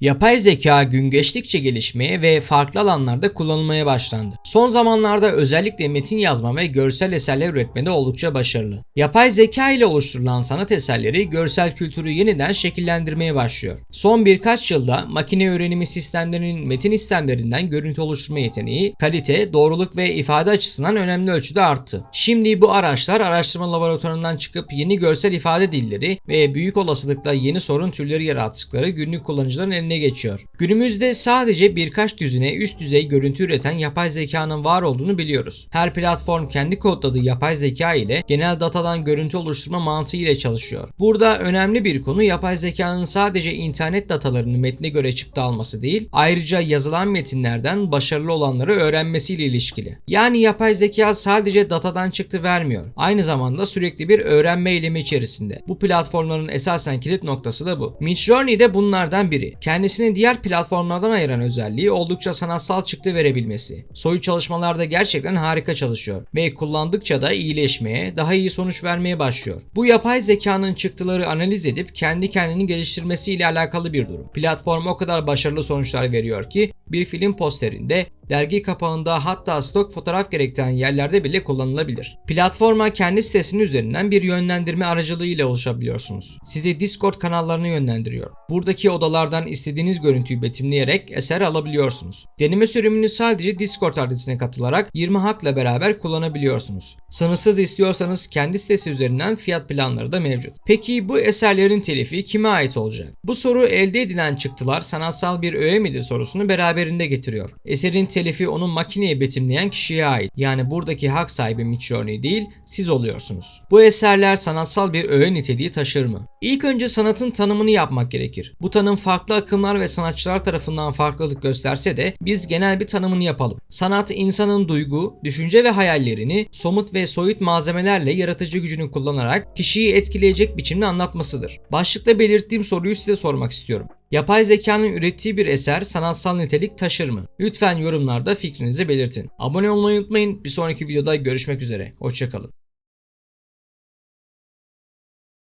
Yapay zeka gün geçtikçe gelişmeye ve farklı alanlarda kullanılmaya başlandı. Son zamanlarda özellikle metin yazma ve görsel eserler üretmede oldukça başarılı. Yapay zeka ile oluşturulan sanat eserleri görsel kültürü yeniden şekillendirmeye başlıyor. Son birkaç yılda makine öğrenimi sistemlerinin metin istemlerinden görüntü oluşturma yeteneği, kalite, doğruluk ve ifade açısından önemli ölçüde arttı. Şimdi bu araçlar araştırma laboratuvarından çıkıp yeni görsel ifade dilleri ve büyük olasılıkla yeni sorun türleri yarattıkları günlük kullanıcıların eline geçiyor. Günümüzde sadece birkaç düzine üst düzey görüntü üreten yapay zekanın var olduğunu biliyoruz. Her platform kendi kodladığı yapay zeka ile genel datadan görüntü oluşturma mantığı ile çalışıyor. Burada önemli bir konu yapay zekanın sadece internet datalarını metne göre çıktı alması değil, ayrıca yazılan metinlerden başarılı olanları öğrenmesiyle ilişkili. Yani yapay zeka sadece datadan çıktı vermiyor. Aynı zamanda sürekli bir öğrenme eylemi içerisinde. Bu platformların esasen kilit noktası da bu. Midjourney de bunlardan biri. Kendisini diğer platformlardan ayıran özelliği oldukça sanatsal çıktı verebilmesi. Soyu çalışmalarda gerçekten harika çalışıyor ve kullandıkça da iyileşmeye, daha iyi sonuç vermeye başlıyor. Bu yapay zekanın çıktıları analiz edip kendi kendini geliştirmesiyle alakalı bir durum. Platform o kadar başarılı sonuçlar veriyor ki bir film posterinde, dergi kapağında hatta stok fotoğraf gerektiren yerlerde bile kullanılabilir. Platforma kendi sitesinin üzerinden bir yönlendirme aracılığıyla ulaşabiliyorsunuz. Sizi Discord kanallarına yönlendiriyor. Buradaki odalardan istediğiniz görüntüyü betimleyerek eser alabiliyorsunuz. Deneme sürümünü sadece Discord adresine katılarak 20 hakla beraber kullanabiliyorsunuz. Sınırsız istiyorsanız kendi sitesi üzerinden fiyat planları da mevcut. Peki bu eserlerin telifi kime ait olacak? Bu soru elde edilen çıktılar sanatsal bir öğe midir sorusunu beraberinde getiriyor. Eserin telifi onun makineye betimleyen kişiye ait. Yani buradaki hak sahibi Midjourney değil, siz oluyorsunuz. Bu eserler sanatsal bir öğe niteliği taşır mı? İlk önce sanatın tanımını yapmak gerekir. Bu tanım farklı akımlar ve sanatçılar tarafından farklılık gösterse de biz genel bir tanımını yapalım. Sanat insanın duygu, düşünce ve hayallerini somut ve soyut malzemelerle yaratıcı gücünü kullanarak kişiyi etkileyecek biçimde anlatmasıdır. Başlıkta belirttiğim soruyu size sormak istiyorum. Yapay zekanın ürettiği bir eser sanatsal nitelik taşır mı? Lütfen yorumlarda fikrinizi belirtin. Abone olmayı unutmayın. Bir sonraki videoda görüşmek üzere. Hoşçakalın.